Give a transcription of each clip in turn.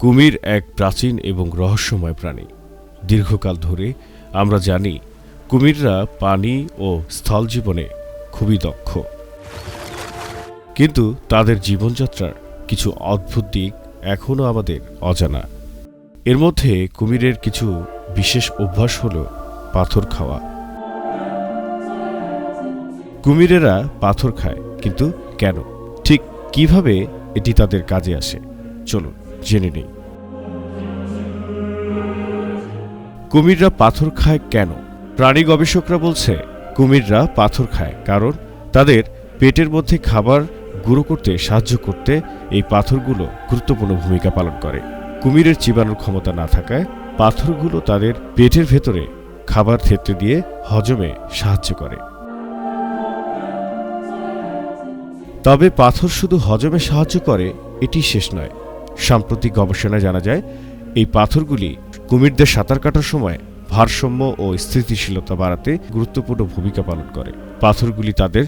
কুমির এক প্রাচীন এবং রহস্যময় প্রাণী। দীর্ঘকাল ধরে আমরা জানি, কুমিররা পানি ও স্থল জীবনে খুবই দক্ষ। কিন্তু তাদের জীবনযাত্রার কিছু অদ্ভুত দিক এখনও আমাদের অজানা। এর মধ্যে কুমিরের কিছু বিশেষ অভ্যাস হল পাথর খাওয়া। কুমিরেরা পাথর খায়, কিন্তু কেন? ঠিক কীভাবে এটি তাদের কাজে আসে? চলুন। জেনে নেই। কুমিররা পাথর খায় কেন? প্রাণী গবেষকরা বলছে, কুমিররা পাথর খায় কারণ তাদের পেটের মধ্যে খাবার গুঁড়ো করতে সাহায্য করতে এই পাথরগুলো গুরুত্বপূর্ণ ভূমিকা পালন করে। কুমিরের চিবানোর ক্ষমতা না থাকায় পাথরগুলো তাদের পেটের ভেতরে খাবার থেতলে দিয়ে হজমে সাহায্য করে। তবে পাথর শুধু হজমে সাহায্য করে, এটি শেষ নয়। সাম্প্রতিক গবেষণায় জানা যায়, এই পাথরগুলি কুমিরদের সাঁতার কাটার সময় ভারসাম্য ও স্থিতিশীলতা বাড়াতে গুরুত্বপূর্ণ ভূমিকা পালন করে। পাথরগুলি তাদের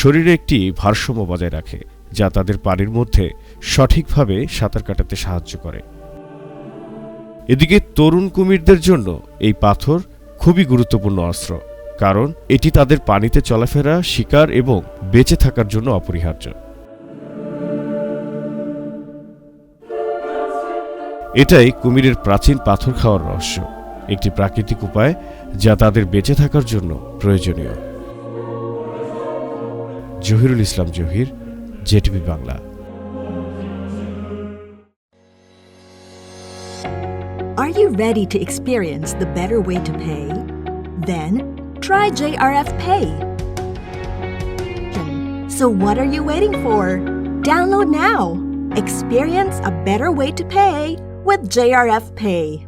শরীরে একটি ভারসাম্য বজায় রাখে, যা তাদের পানির মধ্যে সঠিকভাবে সাঁতার কাটাতে সাহায্য করে। এদিকে তরুণ কুমিরদের জন্য এই পাথর খুবই গুরুত্বপূর্ণ অস্ত্র, কারণ এটি তাদের পানিতে চলাফেরা, শিকার এবং বেঁচে থাকার জন্য অপরিহার্য। এটাই কুমিরের প্রাচীন পাথর খাওয়ার রহস্য একটি প্রাকৃতিক উপায় যা তাদের বেঁচে থাকার জন্য প্রয়োজনীয় Zahirul Islam Zahir JTV Bangla Are you ready to experience the better way to pay? Then try JRF Pay. So, what are you waiting for? Download now. Experience a better way to pay with JRF Pay.